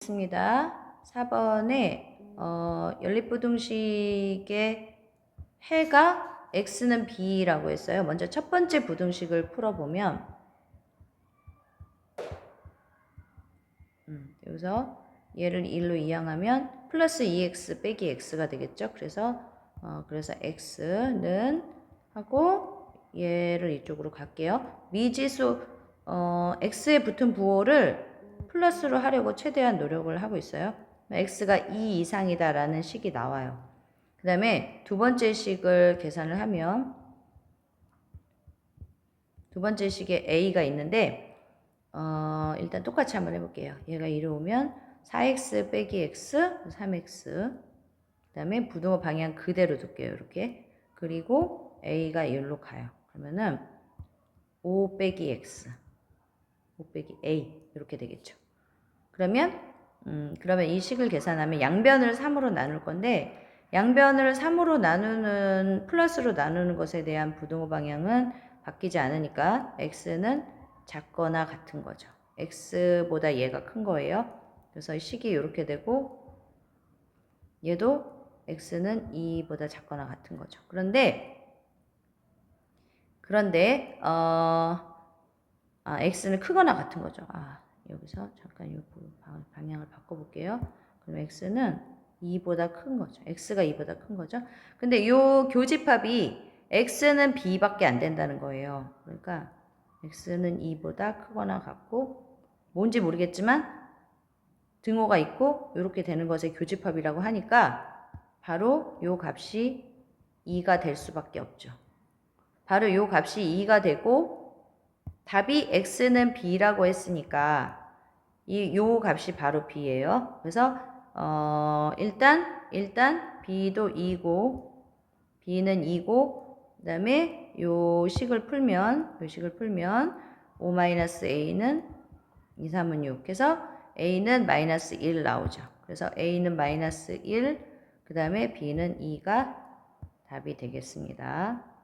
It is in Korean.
있습니다. 4번에 어, 연립부등식의 해가 x는 b라고 했어요. 먼저 첫 번째 부등식을 풀어보면 음, 여기서 얘를 1로 이항하면 플러스 2x 빼기 x가 되겠죠. 그래서 어, 그래서 x는 하고 얘를 이쪽으로 갈게요. 미지수 어, x에 붙은 부호를 플러스로 하려고 최대한 노력을 하고 있어요. x가 2 이상이다라는 식이 나와요. 그 다음에 두 번째 식을 계산을 하면 두 번째 식에 a가 있는데 어, 일단 똑같이 한번 해볼게요. 얘가 이리 오면 4x 빼기 x, 3x 그 다음에 부등호 방향 그대로 둘게요. 이렇게 그리고 a가 여기로 가요. 그러면은 5 빼기 x 5 빼기 a 이렇게 되겠죠. 그러면 음, 그러면 이 식을 계산하면 양변을 3으로 나눌 건데 양변을 3으로 나누는 플러스로 나누는 것에 대한 부등호 방향은 바뀌지 않으니까 x는 작거나 같은 거죠. x보다 얘가 큰 거예요. 그래서 이 식이 이렇게 되고 얘도 x는 2보다 작거나 같은 거죠. 그런데 그런데 어, 아, x는 크거나 같은 거죠. 아, 여기서 잠깐 이 방향을 바꿔볼게요. 그럼 x는 2보다 큰 거죠. x가 2보다 큰 거죠. 근데 이 교집합이 x는 b밖에 안 된다는 거예요. 그러니까 x는 2보다 크거나 같고 뭔지 모르겠지만 등호가 있고 이렇게 되는 것의 교집합이라고 하니까 바로 요 값이 2가 될 수밖에 없죠. 바로 요 값이 2가 되고 답이 x는 b라고 했으니까 이 요 값이 바로 b예요. 그래서 어 일단 일단 b도 2고 b는 2고 그다음에 요 식을 풀면 요 식을 풀면 5-a는 2, 3은 6 해서 a는 마이너스 1 나오죠. 그래서 a는 마이너스 1, 그 다음에 b는 2가 답이 되겠습니다.